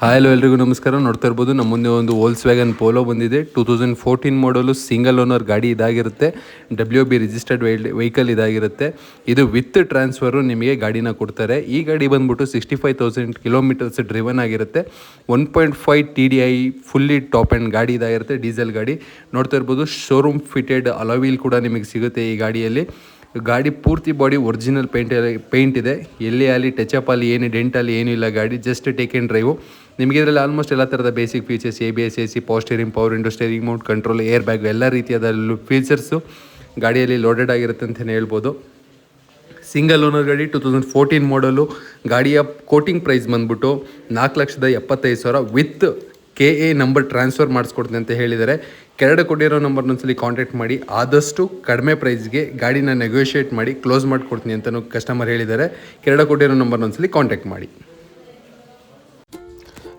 Hi hello ಎಲ್ರಿಗೂ ನಮಸ್ಕಾರ. ನೋಡ್ತಾ ಇರ್ಬೋದು, ನಮ್ಮ ಮುಂದೆ ಒಂದು ಓಲ್ಸ್ ವ್ಯಾಗನ್ ಪೋಲೋ ಬಂದಿದೆ. Two thousand fourteen model single owner ಗಾಡಿ ಇದಾಗಿರುತ್ತೆ. ಡಬ್ಲ್ಯೂ ಬಿ ರಿಜಿಸ್ಟರ್ಡ್ ವೆಹಿಕಲ್ ಇದಾಗಿರುತ್ತೆ. ಇದು ವಿತ್ ಟ್ರಾನ್ಸ್ಫರು ನಿಮಗೆ ಗಾಡಿನ ಕೊಡ್ತಾರೆ. ಈ ಗಾಡಿ ಬಂದ್ಬಿಟ್ಟು sixty five thousand kilometres driven ಆಗಿರುತ್ತೆ. One point five T D I fully top end ಗಾಡಿ ಇದಾಗಿರುತ್ತೆ ಡೀಸೆಲ್ ಗಾಡಿ. ನೋಡ್ತಾ ಇರ್ಬೋದು ಶೋರೂಮ್ ಫಿಟೆಡ್ ಅಲೋವೀಲ್ ಕೂಡ ನಿಮಗೆ ಸಿಗುತ್ತೆ ಈ ಗಾಡಿಯಲ್ಲಿ. ಗಾಡಿ ಪೂರ್ತಿ ಬಾಡಿ ಒರಿಜಿನಲ್ ಪೇಂಟ್ ಪೇಂಟ್ ಇದೆ. ಎಲ್ಲಿ ಆಗಲಿ ಟಚ್ ಅಪ್ ಅಲ್ಲಿ ಏನು ಡೆಂಟ್ ಅಲ್ಲಿ ಏನೂ ಇಲ್ಲ ಗಾಡಿ ಜಸ್ಟ್ ಟೇಕ್ ಆ್ಯಂಡ್ ಡ್ರೈವ್ ನಿಮಗೆ ಇದರಲ್ಲಿ ಆಲ್ಮೋಸ್ಟ್ ಎಲ್ಲ ಥರದ basic features A B S A C power steering power window steering mount control air bag ಎಲ್ಲ ರೀತಿಯಾದ ಫೀಚರ್ಸು ಗಾಡಿಯಲ್ಲಿ ಲೋಡೆಡ್ ಆಗಿರುತ್ತೆ ಅಂತಲೇ ಹೇಳ್ಬೋದು. ಸಿಂಗಲ್ ಓನರ್ ಗಾಡಿ ಟು ತೌಸಂಡ್ ಫೋರ್ಟೀನ್ ಮಾಡಲು ಗಾಡಿಯ ಕೋಟಿಂಗ್ ಪ್ರೈಸ್ ಬಂದ್ಬಿಟ್ಟು ನಾಲ್ಕು ಲಕ್ಷದ ಎಪ್ಪತ್ತೈದು ಸಾವಿರ with K A number transfer ಮಾಡಿಸ್ಕೊಡ್ತೀನಿ ಅಂತ ಹೇಳಿದ್ದಾರೆ. ಕೆರಡೆ ಕೊಟ್ಟಿರೋ ನಂಬರ್ನ ಒಂದ್ಸಲಿ ಕಾಂಟ್ಯಾಕ್ಟ್ ಮಾಡಿ. ಆದಷ್ಟು ಕಡಿಮೆ ಪ್ರೈಸ್ಗೆ ಗಾಡಿನ ನೆಗೋಷಿಯೇಟ್ ಮಾಡಿ ಕ್ಲೋಸ್ ಮಾಡಿಕೊಡ್ತೀನಿ ಅಂತಲೂ ಕಸ್ಟಮರ್ ಹೇಳಿದ್ದಾರೆ. ಕೆರಡೆ ಕೊಟ್ಟಿರೋ ನಂಬರ್ನ ಒಂದ್ಸಲಿ ಕಾಂಟ್ಯಾಕ್ಟ್ ಮಾಡಿ.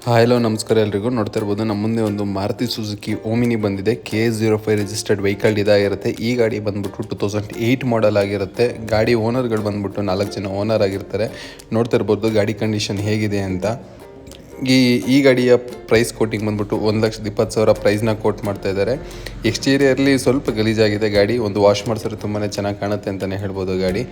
ಹಾಯ್ ಹಲೋ ನಮಸ್ಕಾರ ಎಲ್ರಿಗೂ. ನೋಡ್ತಾ ಇರ್ಬೋದು, ನಮ್ಮ ಮುಂದೆ ಒಂದು ಮಾರುತಿ ಸುಜುಕಿ ಓಮಿನಿ ಬಂದಿದೆ. K zero five registered vehicle ಇದಾಗಿರುತ್ತೆ ಈ ಗಾಡಿ ಬಂದ್ಬಿಟ್ಟು ಟು ತೌಸಂಡ್ ಏಯ್ಟ್ ಮಾಡಲ್ ಆಗಿರುತ್ತೆ. ಗಾಡಿ ಓನರ್ಗಳು ಬಂದ್ಬಿಟ್ಟು ನಾಲ್ಕು ಜನ ಓನರ್ ಆಗಿರ್ತಾರೆ. ನೋಡ್ತಾ ಇರ್ಬೋದು, ಗಾಡಿ ಕಂಡೀಷನ್ ಹೇಗಿದೆ ಅಂತ. ಈ ಈ ಗಾಡಿಯ ಪ್ರೈಸ್ ಕೋಟಿಂಗ್ ಬಂದ್ಬಿಟ್ಟು ಒಂದು ಲಕ್ಷದ ಇಪ್ಪತ್ತು ಸಾವಿರ ಪ್ರೈಸ್ನ ಕೋಟ್ ಮಾಡ್ತಾ ಇದ್ದಾರೆ. ಎಕ್ಸ್ಟೀರಿಯರ್ಲಿ ಸ್ವಲ್ಪ ಗಲೀಜಾಗಿದೆ ಗಾಡಿ, ಒಂದು ವಾಶ್ ಮಾಡಿಸಿದ್ರೆ ತುಂಬಾ ಚೆನ್ನಾಗಿ ಕಾಣುತ್ತೆ ಅಂತಲೇ ಹೇಳ್ಬೋದು ಗಾಡಿ.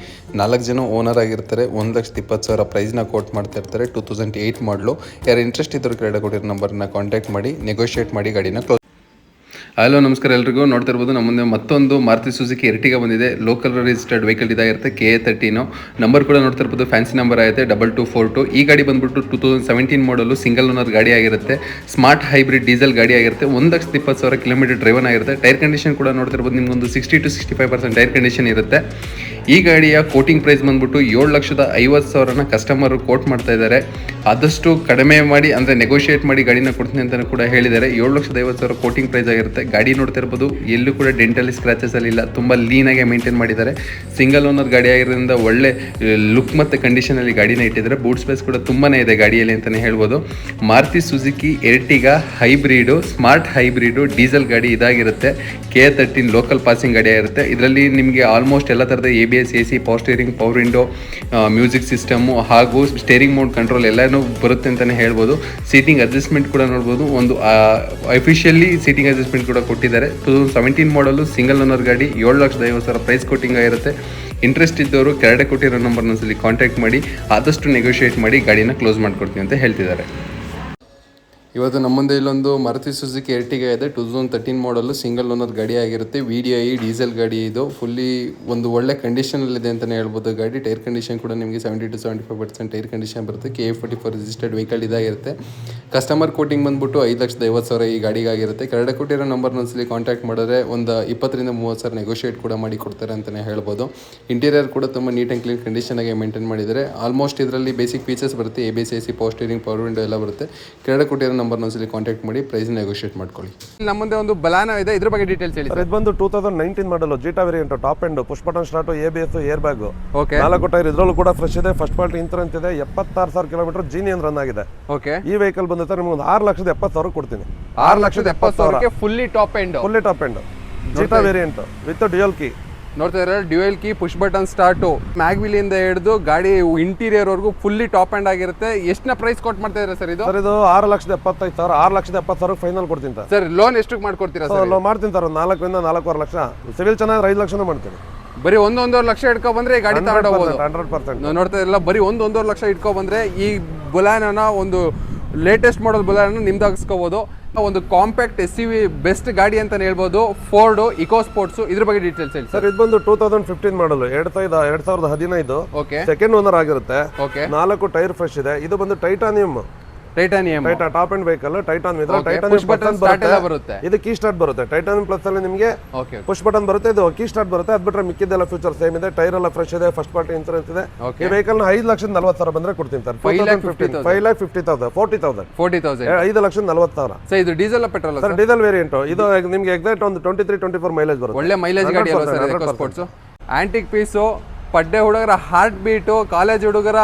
ನಾಲ್ಕು ಜನ ಓನರ್ ಆಗಿರ್ತಾರೆ, ಒಂದು ಲಕ್ಷದ ಇಪ್ಪತ್ತು ಸಾವಿರ ಪ್ರೈಸ್ನ ಕೋಟ್ ಮಾಡ್ತಾ ಇರ್ತಾರೆ ಟೂ ತೌಸಂಡ್ ಏಯ್ಟ್ ಮಾಡಲು ಯಾರು ಇಂಟ್ರೆಸ್ಟ್ ಇದ್ದರು ಕೆಳಗಡೆ ಕೊಟ್ಟಿರೋ ನಂಬರ್ನ ಕಾಂಟ್ಯಾಕ್ಟ್ ಮಾಡಿ ನೆಗೋಷಿಯೇಟ್ ಮಾಡಿ ಗಾಡಿನ ಕ್ಲೋಸ್ ಹಲೋ ನಮಸ್ಕಾರ ಎಲ್ರಿಗೂ. ನೋಡ್ತಾ ಇರ್ಬೋದು, ನಮ್ಮ ಮುಂದೆ ಮತ್ತೊಂದು ಮಾರುತಿ ಸುಜುಕಿ ಎರ್ಟಿಗ ಬಂದಿದೆ. ಲೋಕಲ್ ರಿಜಿಸ್ಟರ್ಡ್ ವೆಹಿಕಲ್ ಇದಾಗಿರುತ್ತೆ ಕೆ ಎ ತರ್ಟೀನು ನಂಬರ್ ಕೂಡ ನೋಡ್ತಾ ಇರ್ಬೋದು ಫ್ಯಾನ್ಸಿ ನಂಬರ್ ಆಗುತ್ತೆ ಡಬಲ್ ಟು ಫೋರ್ ಟು ಈ ಗಾಡಿ ಬಂದ್ಬಿಟ್ಟು two thousand seventeen model single owner ಗಾಡಿ ಆಗಿರುತ್ತೆ. ಸ್ಮಾರ್ಟ್ ಹೈಬ್ರಿಡ್ ಡೀಸೆಲ್ ಗಾಡಿ ಆಗಿರುತ್ತೆ. ಒಂದು ಲಕ್ಷದ ಇಪ್ಪತ್ತು ಸಾವಿರ ಕಿಲೋಮೀಟರ್ ಡ್ರೈವನ್ ಆಗಿರುತ್ತೆ. ಟೈರ್ ಕಂಡೀಷನ್ ಕೂಡ ನೋಡ್ತಾ ಇರ್ಬೋದು, ನಿಮ್ಗೊಂದು sixty two sixty five percent tyre condition ಇರುತ್ತೆ. ಈ ಗಾಡಿಯ ಕೋಟಿಂಗ್ ಪ್ರೈಸ್ ಬಂದ್ಬಿಟ್ಟು ಏಳು ಲಕ್ಷದ ಐವತ್ತು ಸಾವಿರನ ಕಸ್ಟಮರ್ ಕೋಟ್ ಮಾಡ್ತಾ ಇದ್ದಾರೆ. ಆದಷ್ಟು ಕಡಿಮೆ ಮಾಡಿ, ಅಂದರೆ ನೆಗೋಷಿಯೇಟ್ ಮಾಡಿ ಗಾಡಿನ ಕೊಡ್ತೀನಿ ಅಂತ ಕೂಡ ಹೇಳಿದ್ದಾರೆ. ಏಳು ಲಕ್ಷದ ಐವತ್ತು ಸಾವಿರ ಕೋಟಿಂಗ್ ಪ್ರೈಸ್ ಆಗಿರುತ್ತೆ. ಗಾಡಿ ನೋಡ್ತಾ ಇರ್ಬೋದು, ಎಲ್ಲೂ ಕೂಡ ಡೆಂಟಲಿ ಸ್ಕ್ರಾಚಸ್ ಅಲ್ಲಿ ಇಲ್ಲ. ತುಂಬ ಲೀನಾಗೆ ಮೇಂಟೈನ್ ಮಾಡಿದ್ದಾರೆ. ಸಿಂಗಲ್ ಓನರ್ ಗಾಡಿ ಆಗಿರೋದ್ರಿಂದ ಒಳ್ಳೆ ಲುಕ್ ಮತ್ತು ಕಂಡೀಷನಲ್ಲಿ ಗಾಡಿನ ಇಟ್ಟಿದ್ದಾರೆ. ಬೂಟ್ ಸ್ಪೇಸ್ ಕೂಡ ತುಂಬಾ ಇದೆ ಗಾಡಿಯಲ್ಲಿ ಅಂತಲೇ ಹೇಳ್ಬೋದು. Maruti Suzuki Ertiga hybrid smart hybrid, diesel ಗಾಡಿ ಇದಾಗಿರುತ್ತೆ. ಕೆ ತರ್ಟೀನ್ ಲೋಕಲ್ ಪಾಸಿಂಗ್ ಗಾಡಿ ಆಗಿರುತ್ತೆ. ಇದರಲ್ಲಿ ನಿಮಗೆ ಆಲ್ಮೋಸ್ಟ್ ಎಲ್ಲ ಥರದ A S A C power steering power window music system ಹಾಗೂ ಸ್ಟೇರಿಂಗ್ ಮೋಡ್ ಕಂಟ್ರೋಲ್ ಎಲ್ಲನೂ ಬರುತ್ತೆ ಅಂತಲೇ ಹೇಳ್ಬೋದು. ಸೀಟಿಂಗ್ ಅಡ್ಜಸ್ಟ್ಮೆಂಟ್ ಕೂಡ ನೋಡ್ಬೋದು. ಒಂದು ಅಫಿಷಿಯಲಿ ಸೀಟಿಂಗ್ ಅಡ್ಜಸ್ಟ್ಮೆಂಟ್ ಕೂಡ ಕೊಟ್ಟಿದ್ದಾರೆ. Two thousand seventeen model single owner ಗಾಡಿ ಏಳು ಲಕ್ಷದ ಐವತ್ತು ಸಾವಿರ ಪ್ರೈಸ್ ಕೊಟ್ಟಿಂಗ್ ಆಗಿರುತ್ತೆ. ಇಂಟ್ರೆಸ್ಟ್ ಇದ್ದವರು ಕೆರಡೆ ಕೊಟ್ಟಿರೋ ನಂಬರ್ನ ಒಂದ್ಸಲಿ ಕಾಂಟ್ಯಾಕ್ಟ್ ಮಾಡಿ, ಆದಷ್ಟು ನೆಗೋಷಿಯೇಟ್ ಮಾಡಿ ಗಾಡಿನ ಕ್ಲೋಸ್ ಮಾಡಿಕೊಡ್ತೀನಿ ಅಂತ ಹೇಳ್ತಿದ್ದಾರೆ. ಇವತ್ತು ನಮ್ಮ ಮುಂದೆ ಇಲ್ಲೊಂದು ಮಾರುತಿ ಸುಜುಕಿ ಎರ್ಟಿಗ ಇದೆ two thousand thirteen model single owner ಗಾಡಿ ಆಗಿರುತ್ತೆ. ವಿ ಡಿ ಐ ಡೀಸೆಲ್ ಗಾಡಿ ಇದು. ಫುಲ್ಲಿ ಒಂದು ಒಳ್ಳೆ ಕಂಡೀಷನಲ್ಲಿದೆ ಅಂತಲೇ ಹೇಳ್ಬೋದು ಗಾಡಿ. ಟೈರ್ ಕಂಡೀಷನ್ ಕೂಡ ನಿಮಗೆ seventy two seventy five percent tyre condition ಬರುತ್ತೆ. K A forty four registered vehicle ಇದಾಗಿರುತ್ತೆ. ಕಸ್ಟಮರ್ ಕೋಟಿಂಗ್ ಬಂದ್ಬಿಟ್ಟು ಐದು ಲಕ್ಷದ ಐವತ್ತು ಸಾವಿರ ಈ ಗಾಡಿಗಾಗಿರುತ್ತೆ. ಕೆರಡೆ ಕೊಟ್ಟಿರೋ ನಂಬರ್ನ ಒಂದ್ಸಲಿ ಕಾಂಟ್ಯಾಕ್ಟ್ ಮಾಡಿದ್ರೆ ಒಂದು ಇಪ್ಪತ್ತರಿಂದ ಮೂವತ್ತು ಸಾವಿರ ನೆಗೋಷಿಯೇಟ್ ಕೂಡ ಮಾಡಿ ಕೊಡ್ತಾರೆ ಅಂತಲೇ ಹೇಳ್ಬೋದು. ಇಂಟೀರಿಯರ್ ಕೂಡ ತುಂಬ ನೀಟ್ ಆ್ಯಂಡ್ ಕ್ಲೀನ್ ಕಂಡೀಷನಾಗಿ ಮೇಂಟೈನ್ ಮಾಡಿದರೆ ಆಲ್ಮೋಸ್ಟ್ ಇದರಲ್ಲಿ ಬೇಸಿಕ್ ಫೀಚರ್ಸ್ ಬರುತ್ತೆ. A B C A C power steering power window ಎಲ್ಲ ಬರುತ್ತೆ. ಕೆರಡೆ ಕೊಟ್ಟಿರೋ ನಂಬರ್ನ ಒಂದ್ಸಲಿ ಕಾಂಟ್ಯಾಕ್ಟ್ ಮಾಡಿ ಪ್ರೈಸ್ ನೆಗೋಷಿಯೇಟ್ ಮಾಡ್ಕೊಳ್ಳಿ. ನಮ್ಮದೇ ಮುಂದೆ ಒಂದು ಬಲಾನ ಇದೆ. ಇದ್ರ ಬಗ್ಗೆ ಡೀಟೇಲ್ಸ್ ಹೇಳಿ ಸರ್ ಇದು ಬಂದು two thousand nineteen model Zeta variant top end push button start A B S air bag okay ನಾಲ್ಕು ಟೈರ್ ಇದ್ರಲ್ಲೂ ಕೂಡ ಫ್ರೆಶ್ ಇದೆ. ಫಸ್ಟ್ ಪಾರ್ಟಿ ಇನ್ಸೂರೆನ್ಸ್ ಇದೆ. ಎಪ್ಪತ್ತಾರು ಸಾವಿರ ಕಿಲೋಮೀಟರ್ ಜೀನಿಯನ್ ರನ್ ಆಗಿದೆ. ಓಕೆ ಈ ವೆಹಿಕಲ್ ಬಂದು ಸರ್ ನಿಮ್ಗೆ ಒಂದು ಆರು ಲಕ್ಷದ ಎಪ್ಪತ್ತು ಸಾವಿರ ಕೊಡ್ತೀನಿ. ಆರು ಲಕ್ಷದ ಎಪ್ಪತ್ತು ಸಾವಿರಕ್ಕೆ fully top end fully top end Zeta variant with dual key ನೋಡ್ತಾ ಇದ್ರೆ dual key push button start ಮ್ಯಾಗ್ವಿಲಿಂದ ಹಿಡಿದು ಗಾಡಿ ಇಂಟೀರಿಯರ್ ವರೆಗೂ ಫುಲ್ಲಿ ಟಾಪ್ ಎಂಡ್ ಆಗಿರುತ್ತೆ. ಎಷ್ಟನ್ನ ಪ್ರೈಸ್ ಕೊಟ್ಟು ಮಾಡ್ತಾ ಇದ್ರೆ ಸರ್ ಇದು? ಸರ್ ಇದು ಆರು ಲಕ್ಷದ ಎಪ್ಪತ್ತೈದು ಸಾವಿರ ಆರು ಲಕ್ಷದ ಎಪ್ಪತ್ತು ಸಾವಿರ ಫೈನಲ್ ಕೊಡ್ತೀನಿ ಸರ್. ಸರ್ ಲೋನ್ ಎಷ್ಟಕ್ಕೆ ಮಾಡ್ಕೊಡ್ತೀರಾ ಸರ್ ಲೋನ್ ಮಾಡ್ತೀನಿ ಸರ್ ಒಂದು ನಾಲ್ಕರಿಂದ ನಾಲ್ಕೂವರೆ ಲಕ್ಷ. ಸಿವಿಲ್ ಚೆನ್ನಾಗಿ ಐದು ಲಕ್ಷನೂ ಮಾಡ್ತೀನಿ. ಬರೀ ಒಂದೊಂದೂವರೆ ಲಕ್ಷ ಇಟ್ಕೊ ಬಂದ್ರೆ ಈ ಗಾಡಿ ತಗೊಂಡು ಹೋಗ್ಬೋದು ಹಂಡ್ರೆಡ್ ಪರ್ಸೆಂಟ್. ನೋಡ್ತಾ ಇಲ್ಲ ಬರೀ ಒಂದೊಂದೂವರೆ ಲಕ್ಷ ಇಟ್ಕೊ ಬಂದ್ರೆ ಈ ಬುಲಾನನ ಒಂದು ಲೇಟೆಸ್ಟ್ ಮಾಡಲ್ ಬುಲಾನ ನಿಮ್ದಾಗಿಸ್ಕೋಬಹುದು ಒಂದು compact S C V best ಗಾಡಿ ಅಂತ ಹೇಳ್ಬೋದು. ಫೋರ್ಡು ಇಕೋ ಸ್ಪೋರ್ಟ್ಸ್ ಇದ್ರ ಬಗ್ಗೆ ಡೀಟೇಲ್ಸ್ ಹೇಳಿ ಸರ್ ಸರ್. ಇದು ಬಂದು ಟೂ ತೌಸಂಡ್ ಫಿಫ್ಟೀನ್ ಮಾಡಲು ಎರಡ್ ಸಾವಿರದ ಎರಡ್ ಸಾವಿರದ ಹದಿನೈದು ಓಕೆ ಸೆಕೆಂಡ್ ಓನರ್ ಆಗಿರುತ್ತೆ. ಓಕೆ ನಾಲ್ಕು ಟೈರ್ ಫ್ರೆಶ್ ಇದೆ. ಇದು ಬಂದು ಟೈಟಾನಿಯಂ ಟೈಟಾನಿಯಂ ಟೈಟಾ ಟಾಪ್ ಅಂಡ್ ವೆಹಿಕಲ್ ಟೈಟಾನ್ ಇದ್ರೆ ಟೈಟಾನ್ ಬಟನ್ ಬರುತ್ತೆ. ಇದು ಕೀ ಸ್ಟಾರ್ಟ್ ಬರುತ್ತೆ. ಟೈಟಾನ್ ಪ್ಲಸ್ ಅಲ್ಲಿ ನಿಮಗೆ ಪುಷ್ ಬಟನ್ ಬರುತ್ತೆ. ಇದು ಕೀ ಸ್ಟಾರ್ಟ್ ಬರುತ್ತೆ. ಅದ್ ಬಿಟ್ರೆ ಮಿಕ್ಕಿದ್ದೆಲ್ಲ ಫ್ಯೂಚರ್ ಸೇಮ್ ಇದೆ. ಟೈರ್ ಎಲ್ಲ ಫ್ರೆಶ್ ಇದೆ. ಫಸ್ಟ್ ಪಾರ್ಟಿ ಇನ್ಸೂರೆನ್ಸ್ ಇದೆ. ಈ ವೆಹಿಕಲ್ನ ಐದು ಲಕ್ಷದ ನಲ್ವತ್ತು ಸಾವಿರ ಬಂದ್ರೆ ಕೊಡ್ತೀನಿ sir. Five lakh fifty. Five lakh fifty thousand forty thousand forty thousand ಐದು ಲಕ್ಷದ ನಲ್ವತ್ತು ಸಾವಿರ. ಸರ್ ಇದು diesel petrol sir diesel variant ಇದು ನಿಮ್ಗೆ ಎಕ್ಸಾಕ್ಟ್ ಒಂದು twenty three twenty four mileage ಬರುತ್ತೆ. ಒಳ್ಳೆ ಮೈಲೇಜ್ ಗಾಡಿ ಅಲ್ವಾ ಸರ್ 100%, ಸ್ಪೋರ್ಟ್ಸ್ ಆಂಟಿಕ್ ಪೀಸು ಪಡ್ಡೆ ಹುಡುಗರ ಹಾರ್ಟ್ ಬೀಟು ಕಾಲೇಜ್ ಹುಡುಗರ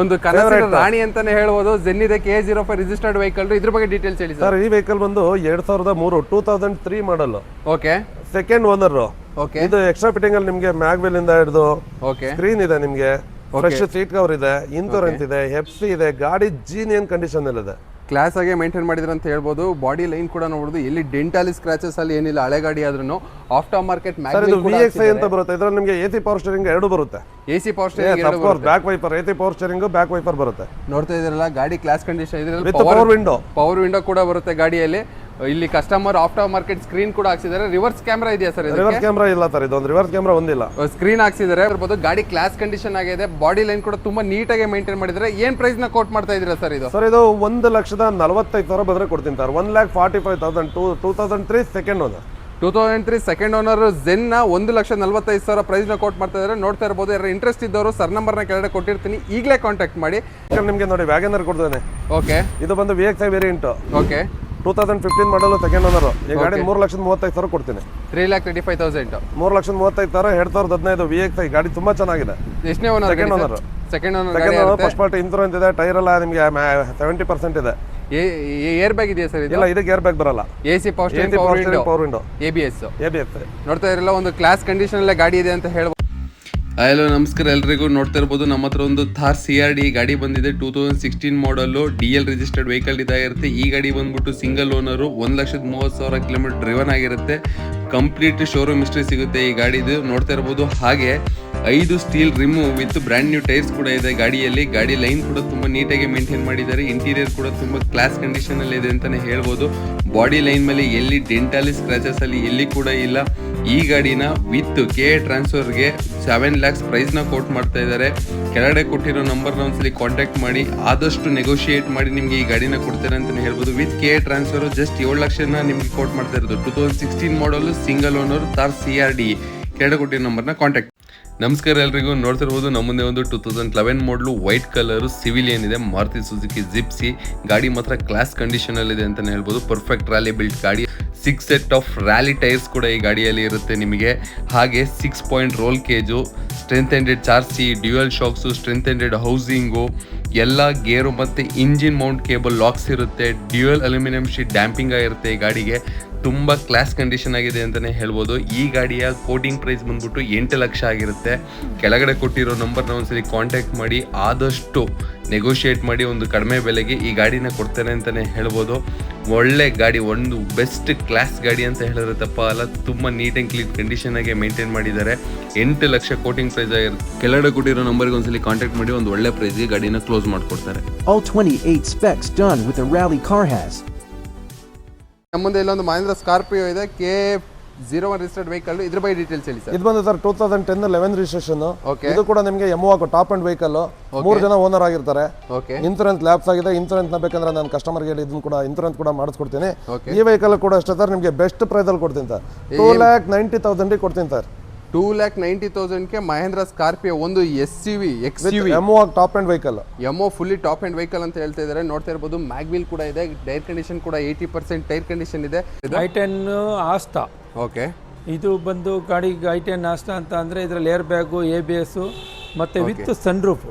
ಒಂದು ಕನಸಿನ ರಾಣಿ ಅಂತಾನೆ ಹೇಳ್ಬೋದು. ಜೆನ್ ಇದೆ K zero five registered vehicle ಇದ್ರ ಬಗ್ಗೆ ಡೀಟೇಲ್ಸ್ ಹೇಳಿ ಸರ್. ಈ ವೆಹಿಕಲ್ ಬಂದು ಎರಡ್ ಸಾವಿರದ ಮೂರು two thousand three model okay. Second owner okay. ಇದು ಎಕ್ಸ್ಟ್ರಾ ಫಿಟ್ಟಿಂಗ್ ಅಲ್ಲಿ ನಿಮಗೆ ಮ್ಯಾಗ್ವೆಲ್ ಇಂದ ಹಿಡಿದು ಓಕೆ. ಸ್ಕ್ರೀನ್ ಇದೆ ನಿಮಗೆ. ಫ್ರೆಶ್ ಸೀಟ್ ಕವರ್ ಇದೆ ಇನ್ಸೂರೆನ್ಸ್ ಇದೆ ಹೆಪ್ಸಿ ಇದೆ ಗಾಡಿ ಜೀನಿಯನ್ ಕಂಡೀಷನ್ ಇದೆ ಕ್ಲಾಸ್ ಆಗಿ ಮೇಂಟೈನ್ ಮಾಡಿದ್ರೆ ಅಂತ ಹೇಳ್ಬೋದು. ಬಾಡಿ ಲೈನ್ ಕೂಡ ನೋಡ್ಬೋದು. ಎಲ್ಲಿ ಡೆಂಟಾಲಿ ಸ್ಕ್ರಾಚಸ್ ಅಲ್ಲಿ ಏನಿಲ್ಲ ಹಳೆ ಗಾಡಿ ಆದ್ರೂ ಆಫ್ಟರ್ ಮಾರ್ಕೆಟ್ ಅಂತ ಬರುತ್ತೆ. ಇದರಲ್ಲಿ ನಿಮಗೆ ಎ ಸಿ ಪವರ್ ಸ್ಟೇರಿಂಗ್ ಎರಡು ಬರುತ್ತೆ. A C power steering back wiper A C power steering back wiper ಬರುತ್ತೆ. ನೋಡ್ತಾ ಇದ್ರಲ್ಲ ಗಾಡಿ ಕ್ಲಾಸ್ ಕಂಡೀಷನ್ ಇದ್ರಲ್ಲಿ ಪವರ್ ವಿಂಡೋ ಪವರ್ ವಿಂಡೋ ಕೂಡ ಬರುತ್ತೆ ಗಾಡಿಯಲ್ಲಿ. ಇಲ್ಲಿ ಕಸ್ಟಮರ್ ಆಫ್ಟರ್ ಮಾರ್ಕೆಟ್ ಸ್ಕ್ರೀನ್ ಕೂಡ ಹಾಕ್ಸಿದ್ದಾರೆ. ರಿವರ್ಸ್ ಕ್ಯಾಮರಾ ಇದೆಯಾ ಸರ್ ರಿವರ್ಸ್ ಕ್ಯಾಮರಾ ಇಲ್ಲ ಸರ್ ಇದೊಂದು ರಿವರ್ಸ್ ಕ್ಯಾಮರಾ ಒಂದಿಲ್ಲ. ಸ್ಕ್ರೀನ್ ಹಾಕ್ಸಿದ್ದಾರೆ. ಇರ್ಬೋದು ಗಾಡಿ ಕ್ಲಾಸ್ ಕಂಡೀಷನ್ ಆಗಿದೆ. ಬಾಡಿ ಲೈನ್ ಕೂಡ ತುಂಬಾ ನೀಟಾಗಿ ಮೇಂಟೈನ್ ಮಾಡಿದ್ರೆ ಏನ್ ಪ್ರೈಸ್ನ ಕೋಟ್ ಮಾಡ್ತಾ ಇದ್ದೀರಾ ಸರ್ ಇದು? ಸರ್ ಇದು ಒಂದು ಲಕ್ಷದ ನಲವತ್ತೈದು ಸಾವಿರ ಬಂದ್ರೆ ಕೊಡ್ತೀನಿ sir. One lakh forty five thousand two two thousand three second owner two thousand three second owner ಜೆನ್ನ ಒಂದು ಲಕ್ಷ ನಲವತ್ತೈದು ಸಾವಿರ ಪ್ರೈಸ್ನ ಕೋಟ್ ಮಾಡ್ತಾ ಇದ್ದಾರೆ. ನೋಡ್ತಾ ಇರ್ಬೋದು. ಯಾರು ಇಂಟ್ರೆಸ್ಟ್ ಇದ್ದವರು ಸರ್ ನಂಬರ್ನ ಕೆಳಗಡೆ ಕೊಟ್ಟಿರ್ತೀನಿ. ಈಗಲೇ ಕಾಂಟ್ಯಾಕ್ಟ್ ಮಾಡಿ. ನಿಮಗೆ ನೋಡಿ ವ್ಯಾಗನರ್ ಕೊಡ್ತಾನೆ ಓಕೆ ಇದು ಬಂದು V X I variant okay two thousand fifteen model owner ಈ ಗಾಡಿ ಮೂರು ಲಕ್ಷದ ಮೂವತ್ತೈದು ಸಾವಿರ ಕೊಡ್ತೀನಿ. Three lakh twenty five thousand ಮೂರು ಲಕ್ಷದ ಮೂವತ್ತೈದು ಸಾವಿರ ಎರಡು ಸಾವಿರದ ಹದಿನೈದು ವಿ ಎಕ್ಸ್ ಗಾಡಿ ತುಂಬಾ ಚೆನ್ನಾಗಿದೆ. ಎಷ್ಟನೇ owner. Second owner second owner first party insurance ಇದೆ ಟೈರ್ ಎಲ್ಲ ನಿಮಗೆ ಸೆವೆಂಟಿ ಪರ್ಸೆಂಟ್ ಇದೆ. ಏರ್ ಬ್ಯಾಗ್ ಇದೆಯಾ ಸರ್ ಇಲ್ಲ ಇದಕ್ಕೆ ಏರ್ ಬ್ಯಾಗ್ ಬರಲ್ಲ. A C power power window A B S A B S ನೋಡ್ತಾ ಇರಲ್ಲ ಒಂದು ಕ್ಲಾಸ್ ಕಂಡೀಷನ್ ಅಲ್ಲೇ ಗಾಡಿ ಇದೆ ಅಂತ ಹೇಳ್ಬೋದು. ಹಲೋ, ನಮಸ್ಕಾರ. ಎಲ್ರಿಗೂ ನೋಡ್ತಾ ಇರ್ಬೋದು. ನಮ್ಮ ಹತ್ರ ಒಂದು ಥಾರ್ ಸಿ ಆರ್ ಡಿ ಗಾಡಿ ಬಂದಿದೆ. Two thousand sixteen model D L registered vehicle ಇದಾಗಿರುತ್ತೆ ಈ ಗಾಡಿ ಬಂದ್ಬಿಟ್ಟು ಸಿಂಗಲ್ ಓನರು ಒಂದು ಲಕ್ಷದ ಮೂವತ್ತು ಸಾವಿರ ಕಿಲೋಮೀಟರ್ ಡ್ರಿವನ್ ಆಗಿರುತ್ತೆ. ಕಂಪ್ಲೀಟ್ ಶೋರೂಮ್ ಹಿಸ್ಟ್ರಿ ಸಿಗುತ್ತೆ ಈ ಗಾಡಿದು. ನೋಡ್ತಾ ಇರ್ಬೋದು. ಹಾಗೆ ಐದು steel rim with brand new tyres ಕೂಡ ಇದೆ ಗಾಡಿಯಲ್ಲಿ. ಗಾಡಿ ಲೈನ್ ಕೂಡ ತುಂಬ ನೀಟಾಗಿ ಮೇಂಟೈನ್ ಮಾಡಿದ್ದಾರೆ. ಇಂಟೀರಿಯರ್ ಕೂಡ ತುಂಬ ಕ್ಲಾಸ್ ಕಂಡೀಷನ್ ಅಲ್ಲಿ ಇದೆ ಅಂತಾನೆ ಹೇಳ್ಬೋದು. ಬಾಡಿ ಲೈನ್ ಮೇಲೆ ಎಲ್ಲಿ ಡೆಂಟಾಲಿ ಸ್ಕ್ರ್ಯಾಚಸ್ ಅಲ್ಲಿ ಎಲ್ಲಿ ಕೂಡ ಇಲ್ಲ. ಈ ಗಾಡಿನ ವಿತ್ ಕೆ ಟ್ರಾನ್ಸ್ಫರ್ಗೆ ಸೆವೆನ್ ಲ್ಯಾಕ್ಸ್ ಪ್ರೈಸ್ನ ಕೋಟ್ ಮಾಡ್ತಾ ಇದ್ದಾರೆ. ಕೆಳಗಡೆ ಕೊಟ್ಟಿರೋ ನಂಬರ್ನ ಒಂದ್ಸಲಿ ಕಾಂಟ್ಯಾಕ್ಟ್ ಮಾಡಿ, ಆದಷ್ಟು ನೆಗೋಷಿಯೇಟ್ ಮಾಡಿ ನಿಮಗೆ ಈ ಗಾಡಿನ ಕೊಡ್ತಾರೆ ಅಂತಲೇ ಹೇಳ್ಬೋದು. ವಿತ್ ಕೆ ಟ್ರಾನ್ಸ್ಫರ್ ಜಸ್ಟ್ ಏಳು ಲಕ್ಷನ ನಿಮಗೆ ಕೋಟ್ ಮಾಡ್ತಾ ಇರೋದು. Two thousand sixteen model single owner Thar C R D ಕೆಳಗಡೆ ಕೊಟ್ಟಿರೋ ನಂಬರ್ನ ಕಾಂಟ್ಯಾಕ್ಟ್ ನಮಸ್ಕಾರ ಎಲ್ರಿಗೂ. ನೋಡ್ತಿರ್ಬೋದು ನಮ್ಮ ಮುಂದೆ ಒಂದು two thousand eleven model white colour civilian ಇದೆ. ಮಾರುತಿ ಸುಜುಕಿ ಜಿಪ್ಸಿ ಗಾಡಿ ಮಾತ್ರ ಕ್ಲಾಸ್ ಕಂಡೀಷನ್ ಅಲ್ಲಿ ಇದೆ ಅಂತಾನೆ ಹೇಳ್ಬೋದು. ಪರ್ಫೆಕ್ಟ್ ರ್ಯಾಲಿ ಬಿಲ್ಟ್ ಗಾಡಿ. Six set of rally tyres ಕೂಡ ಈ ಗಾಡಿಯಲ್ಲಿ ಇರುತ್ತೆ ನಿಮಗೆ. ಹಾಗೆ six point roll cage strengthened ಚಾರ್ಸಿ dual shocks strengthened housing ಎಲ್ಲ ಗೇರು ಮತ್ತು ಇಂಜಿನ್ ಮೌಂಟ್ ಕೇಬಲ್ ಲಾಕ್ಸ್ ಇರುತ್ತೆ. ಡ್ಯೂಯಲ್ ಅಲ್ಯೂಮಿನಿಯಂ ಶೀಟ್ ಡ್ಯಾಂಪಿಂಗ್ ಆಗಿರುತ್ತೆ ಈ ಗಾಡಿಗೆ. ತುಂಬ ಕ್ಲಾಸ್ ಕಂಡೀಷನ್ ಆಗಿದೆ ಅಂತಲೇ ಹೇಳ್ಬೋದು. ಈ ಗಾಡಿಯ ಕೋಟಿಂಗ್ ಪ್ರೈಸ್ ಬಂದ್ಬಿಟ್ಟು ಎಂಟು ಲಕ್ಷ ಆಗಿರುತ್ತೆ. ಕೆಳಗಡೆ ಕೊಟ್ಟಿರೋ ನಂಬರ್ನ ಒಂದ್ಸರಿ ಕಾಂಟ್ಯಾಕ್ಟ್ ಮಾಡಿ, ಆದಷ್ಟು ನೆಗೋಷಿಯೇಟ್ ಮಾಡಿ ಒಂದು ಕಡಿಮೆ ಬೆಲೆಗೆ ಈ ಗಾಡಿನ ಕೊಡ್ತೇನೆ ಅಂತಲೇ ಹೇಳ್ಬೋದು. ಒಳ್ಳೆ ಗಾಡಿ, ಒಂದು ಬೆಸ್ಟ್ ಕ್ಲಾಸ್ ಗಾಡಿ ಅಂತ ಹೇಳಿದ್ರೆ ತಪ್ಪ ಅಲ್ಲ. ತುಂಬ ನೀಟ್ ಆ್ಯಂಡ್ ಕ್ಲೀನ್ ಕಂಡೀಷನ್ ಆಗಿ ಮೇಂಟೈನ್ ಮಾಡಿದ್ದಾರೆ. ಎಂಟು ಲಕ್ಷ ಕೋಟಿಂಗ್ ಪ್ರೈಸ್ ಆಗಿರುತ್ತೆ ಕೆಳಗಡೆ ಕೊಟ್ಟಿರೋ ನಂಬರ್ಗೆ ಒಂದ್ಸಲಿ ಕಾಂಟ್ಯಾಕ್ಟ್ ಮಾಡಿ ಒಂದು ಒಳ್ಳೆ ಪ್ರೈಸ್ಗೆ ಗಾಡಿನ ಕ್ಲೋಸ್ ಮಾಡಿಕೊಡ್ತಾರೆ. All 28 specs done with the Rally Car has. ನಮ್ಮ ಮುಂದೆ ಇಲ್ಲೊಂದು ಮಹೇಂದ್ರ ಸ್ಕಾರ್ಪಿಯೋ ಇದೆ K zero one registered vehicle ಇದ್ರ ಬಗ್ಗೆ ಡೀಟೇಲ್ಸ್ ಹೇಳಿ ಸರ್ ಇದು ಬಂದು sir two thousand ten eleven registration Okay. ಇದು ಕೂಡ ನಿಮಗೆ M O top end vehicle ಮೂರು ಜನ ಓನರ್ ಆಗಿರ್ತಾರೆ. ಓಕೆ ಇನ್ಸೂರೆನ್ಸ್ ಲ್ಯಾಬ್ಸ್ ಆಗಿದೆ. ಇನ್ಸೂರೆನ್ಸ್ನ ಬೇಕಂದ್ರೆ ನಾನು ಕಸ್ಟಮರ್ಗೆ ಹೇಳಿ ಇದನ್ನ ಕೂಡ ಇನ್ಸೂರೆನ್ಸ್ ಕೂಡ ಮಾಡಿಸ್ಕೊಡ್ತೀನಿ. Okay. ಈ ವೆಹಿಕಲ್ ಕೂಡ ಅಷ್ಟೇ ಸರ್ ನಿಮಗೆ ಬೆಸ್ಟ್ ಪ್ರೈಸ್ ಅಲ್ಲಿ ಕೊಡ್ತೀನಿ sir two lakh ninety thousand ಕೊಡ್ತೀನಿ ಸರ್ ಟೂ ಲ್ಯಾಕ್ ನೈಂಟಿ ತೌಸಂಡ್ಗೆ ಮಹೇಂದ್ರ ಸ್ಕಾರ್ಪಿಯೋ ಒಂದು S C V X U V M top end vehicle emo fully top end vehicle ಅಂತ ಹೇಳ್ತಾ ಇದ್ದಾರೆ. ನೋಡ್ತಾ ಇರ್ಬೋದು ಮ್ಯಾಗ್ವಿಲ್ ಕೂಡ ಇದೆ ಟೈರ್ ಕಂಡೀಷನ್ ಕೂಡ ಏಯ್ಟಿ ಪರ್ಸೆಂಟ್ ಟೈರ್ ಕಂಡೀಷನ್ ಇದೆ. ಐ ಟೆನ್ ಆಸ್ತಾ ಓಕೆ ಇದು ಬಂದು ಗಾಡಿ ಐ ಟೆನ್ ಆಸ್ತಾ ಅಂತ ಅಂದರೆ ಇದರಲ್ಲಿ air bag A B S ಮತ್ತು with sun roof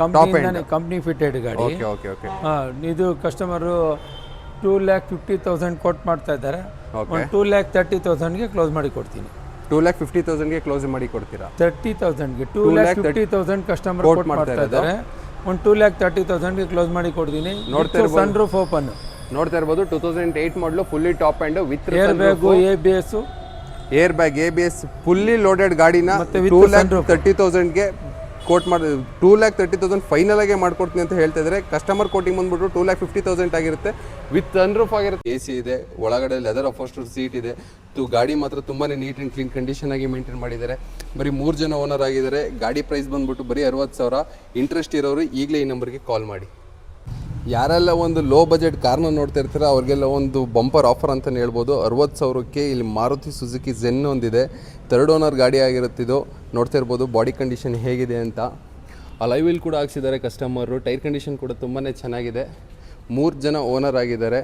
company company fitted ಗಾಡಿ. ಓಕೆ ಓಕೆ ಓಕೆ ಹಾಂ ಇದು customer two lakh fifty thousand quote ಮಾಡ್ತಾ ಇದ್ದಾರೆ. ಒಂದು ಟೂ ಲ್ಯಾಕ್ ತರ್ಟಿ ತೌಸಂಡ್ಗೆ ಕ್ಲೋಸ್ ಮಾಡಿ ಕೊಡ್ತೀನಿ. ಟೂ ಲ್ಯಾಕ್ ಫಿಫ್ಟಿ ತೌಸಂಡ್ಗೆ ಕ್ಲೋಸ್ ಮಾಡಿ ಕೊಡ್ತೀರಾ? Thirty ತೌಸಂಡ್ಗೆ. Two lakh fifty thousand customer quote ಮಾಡ್ತಾ ಇದ್ದಾರೆ. ಒಂದು ಟೂ ಲ್ಯಾಕ್ ತರ್ಟಿ ತೌಸಂಡ್ಗೆ ಕ್ಲೋಸ್ ಮಾಡಿ ಕೊಡ್ತೀನಿ. ನೋಡ್ತಾ ಸನ್ ರೂಫ್ ಓಪನ್ ನೋಡ್ತಾ ಇರ್ಬೋದು two thousand eight model fully top end with air bag A B S air bag A B S fully loaded ಗಾಡಿನ ಟೂ ಲ್ಯಾಕ್ ತರ್ಟಿ ತೌಸಂಡ್ಗೆ ಕೋಟ್ ಮಾಡಿ two lakh thirty thousand final ಆಗಿ ಮಾಡ್ಕೊಡ್ತೀನಿ ಅಂತ ಹೇಳ್ತಾ ಇದ್ರೆ ಕಸ್ಟಮರ್ ಕೋಟಿಂಗ್ ಬಂದ್ಬಿಟ್ಟು ಟೂ ಲ್ಯಾಕ್ ಫಿಫ್ಟಿ ತೌಸಂಡ್ ಆಗಿರುತ್ತೆ. ವಿತ್ ಅನ್ರೂಫ್ ಆಗಿರುತ್ತೆ. ಎ ಸಿ ಇದೆ, ಒಳಗಡೆ ಲೆದರ್ ಅಫೋಸ್ಟರ್ ಸೀಟ್ ಇದೆ. ಗಾಡಿ ಮಾತ್ರ ತುಂಬಾ ನೀಟ್ ಆ್ಯಂಡ್ ಕ್ಲೀನ್ ಕಂಡೀಷನ್ ಆಗಿ ಮೇಂಟೈನ್ ಮಾಡಿದ್ದಾರೆ. ಬರೀ ಮೂರು ಜನ ಓನರ್ ಆಗಿದ್ದಾರೆ. ಗಾಡಿ ಪ್ರೈಸ್ ಬಂದ್ಬಿಟ್ಟು ಬರೀ ಅರವತ್ತು ಸಾವಿರ. ಇಂಟ್ರೆಸ್ಟ್ ಇರೋರು ಈಗಲೇ ಈ ನಂಬರ್ಗೆ ಕಾಲ್ ಮಾಡಿ. ಯಾರೆಲ್ಲ ಒಂದು ಲೋ ಬಜೆಟ್ ಕಾರ್ನ ನೋಡ್ತಾ ಇರ್ತೀರ ಅವ್ರಿಗೆಲ್ಲ ಒಂದು ಬಂಪರ್ ಆಫರ್ ಅಂತಲೇ ಹೇಳ್ಬೋದು. ಅರವತ್ತು ಸಾವಿರಕ್ಕೆ ಇಲ್ಲಿ ಮಾರುತಿ ಸುಜುಕಿ ಜೆನ್ ಒಂದಿದೆ. ಥರ್ಡ್ ಓನರ್ ಗಾಡಿ ಆಗಿರುತ್ತಿದ್ದು ನೋಡ್ತಾ ಇರ್ಬೋದು ಬಾಡಿ ಕಂಡೀಷನ್ ಹೇಗಿದೆ ಅಂತ. ಅಲೈ ವೀಲ್ ಕೂಡ ಹಾಕ್ಸಿದ್ದಾರೆ ಕಸ್ಟಮರು ಟೈರ್ ಕಂಡೀಷನ್ ಕೂಡ ತುಂಬಾ ಚೆನ್ನಾಗಿದೆ. ಮೂರು ಜನ ಓನರ್ ಆಗಿದ್ದಾರೆ.